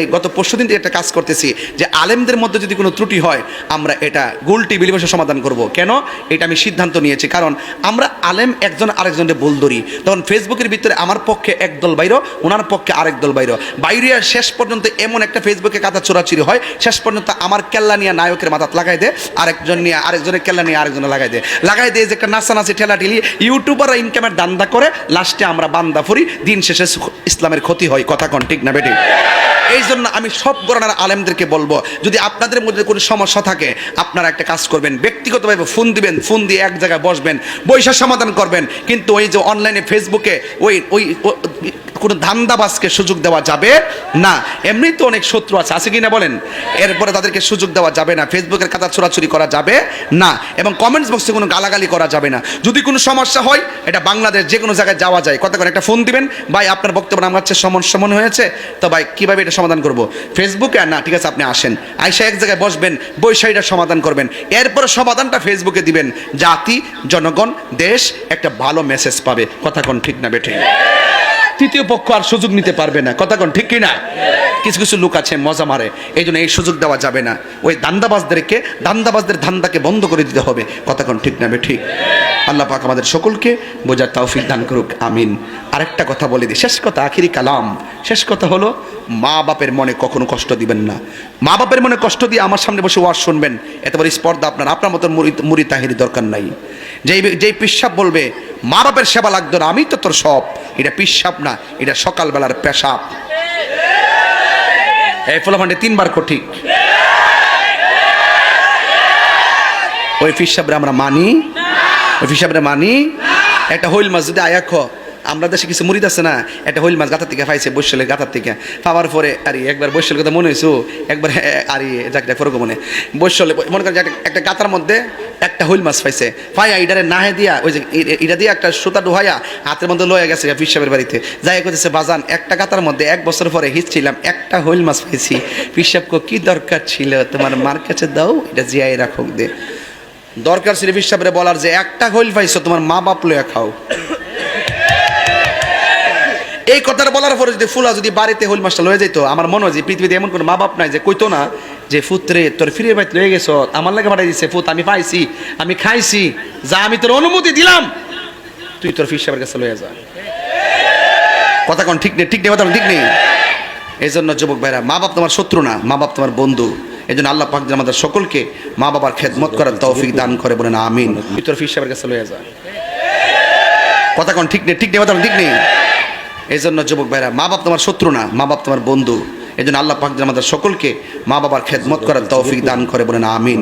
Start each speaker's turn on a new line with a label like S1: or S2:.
S1: এই গত পরশু দিন একটা কাজ করতেছি যে আলেমদের মধ্যে যদি কোনো ত্রুটি হয়, আমরা এটা গুলটি বিলিবসে সমাধান করব। কেন? এটা আমি সিদ্ধান্ত নিয়েছি। কারণ আমরা আলেম একজন আরেকজনকে বল ধরি। তখন ফেসবুকের ভিতরে আমার পক্ষে একদল বাইর, ওনার পক্ষে আরেক দল বাইর। বাইরে শেষ পর্যন্ত এমন একটা ফেসবুকে কাতা চোরাচুরি হয়, শেষ পর্যন্ত আমার কেল্লা নিয়ে নায়কের মাথাত লাগাই দেয় আরেকজন নিয়ে, আরেকজনের কেল্লা নিয়ে আরেকজনে লাগাই দেয় লাগাই দেয় যে একটা নাচানাচি ঠেলা ঠেলি ইউটিউবাররা ইনকামের দান্দা করে, লাস্টে আমরা বান্দা ফুরি, দিন শেষে ইসলামের ক্ষতি হয়। কথা কন, ঠিক না বেটি এই জন্য আমি সব গণনার আলেমদেরকে বলব, যদি আপনাদের মধ্যে কোনো সমস্যা থাকে, আপনারা একটা কাজ করবেন, ব্যক্তিগতভাবে ফোন দিবেন, ফোন দিয়ে এক জায়গায় বসবেন বৈশা সমাধান করবেন, কিন্তু ওই যে অনলাইনে ফেসবুকে ওই ওই কোনো ধান্দাবাজকে সুযোগ দেওয়া যাবে না। এমনি তো অনেক শত্রু আছে। আছে কি না বলেন? এরপরে তাদেরকে সুযোগ দেওয়া যাবে না। ফেসবুকের কাতা চোরাচুরি করা যাবে না এবং কমেন্টস বক্সে কোনো গালাগালি করা যাবে না। যদি কোনো সমস্যা হয়, এটা বাংলাদেশ যে কোনো জায়গায় যাওয়া যায়। কথা করে? একটা ফোন দিবেন। ভাই, আপনার বক্তব্য আমার কাছে সমস্যা মনে হয়েছে। তো ভাই, কীভাবে এটা সমাধান করব? ফেসবুকে না, ঠিক আছে, আপনি আসেন। আইসা এক জায়গায় বসবেন বৈশা এটা সমাধান করবেন। এরপরে সমাধানটা ফেসবুকে দিবেন। জাতি, জনগণ, দেশ একটা ভালো মেসেজ পাবে। কথা কোন ঠিক না, বেঠে? তৃতীয় পক্ষ আর সুযোগ নিতে পারবে না। কথা কোন, ঠিক কিনা? কিছু কিছু লোক আছে, মজা মারে। এই জন্য এই সুযোগ দেওয়া যাবে না। ওই দান্দাবাজদেরকে, দান্দাবাজদের ধান্দাকে বন্ধ করে দিতে হবে। কথা কোন, ঠিক না ঠিক আল্লাহ পাক আমাদের সকলকে বোঝার তৌফিক দান করুক, আমিন। আরেকটা কথা বলে দিই। শেষ কথা, আখিরি কালাম। শেষ কথা হলো মা বাপের মনে কখনো কষ্ট দিবেন না। মা বাপের মনে কষ্ট দিয়ে আমার সামনে বসে ওয়াজ শুনবেন, এত বড় স্পর্ধা আপনার আপনার মতন মুড়ি মুড়ি তাহিরি দরকার নাই। যেই যেই পিসাব বলবে মা বাপের সেবা লাগতো না, আমি তো তোর সব। এটা পিসাব না, এটা সকালবেলার পেশাব। এই ফলাফান্ডে তিনবার কঠিক ওই পিসাবরে আমরা মানি, ওই পিসাবরে মানি, একটা হইল মাছ যদি আয়াক আমরা দেশে কিছু মুড়িদ আছে না, একটা হইল মাছ গাথার থেকে পাইছে বৈশালের গাথার থেকে। পাওয়ার পরে, আরে, একবার বৈশালের কথা মনে হয়েছো একবার আরে, যাক দেখ ফরক মনে। বৈশালে, মনে করেন একটা- একটা মধ্যে একটা হইল মাছ পাইছে। পাইয়া ইডারে নাহে দিয়া, ওই যে ই- ইটা দিয়া একটা সুতা ডুহাইয়া হাতের মধ্যে লয়ে গেছে পিসাবের বাড়িতে। যাই করতেছে বাজান, একটা গাতার মধ্যে এক বছর পরে হিসছিলাম একটা হইল মাছ পাইছি। পিসাব কো, কি দরকার ছিল? তোমার মার কাছে দাও, এটা জিয়াই রাখুক দে। দরকার ছিল পিসাবরে বলার যে, একটা হইল পাইছো, তোমার মা বাপ লইয়া খাও। এই কথাটা বলার পরে যদি ফুলা যদি বাড়িতে হইল মাছটা লয়ে যেত আমার মনে হয় যে পৃথিবীতে এমন কোনো মা বাপ নাই যে কইতো না যে ফুতরে তোর ফিরে বাইতে লয়ে গেছ, আমার লাগে পাঠাই দিছে, ফুত, আমি পাইছি, আমি খাইছি, যা আমি তোর অনুমতি দিলাম, তুই তোর ফির সাহেবের কাছে লয়ে যা। কথা কোন ঠিক নেই ঠিক নেই, কথা ঠিক নেই? এই জন্য যুবক ভাইরা মা বাপ তোমার শত্রু না মা বাপ তোমার বন্ধু। এই জন্য আল্লাহ পাক আমাদের সকলকে মা বাবার খেদমত করার তৌফিক দান করে বলেন, আমিন। তুই তোর ফির সাহেবের কাছে লয়ে যা। কথা কোন ঠিক নেই ঠিক নেই, কথা ঠিক নেই? এই জন্য যুবক ভাইরা মা বাপ তোমার শত্রু না মা বাপ তোমার বন্ধু। এই জন্য আল্লাহ পাক আমাদের সকলকে মা বাবার খেদমত করার তৌফিক দান করে বলেন, আমিন।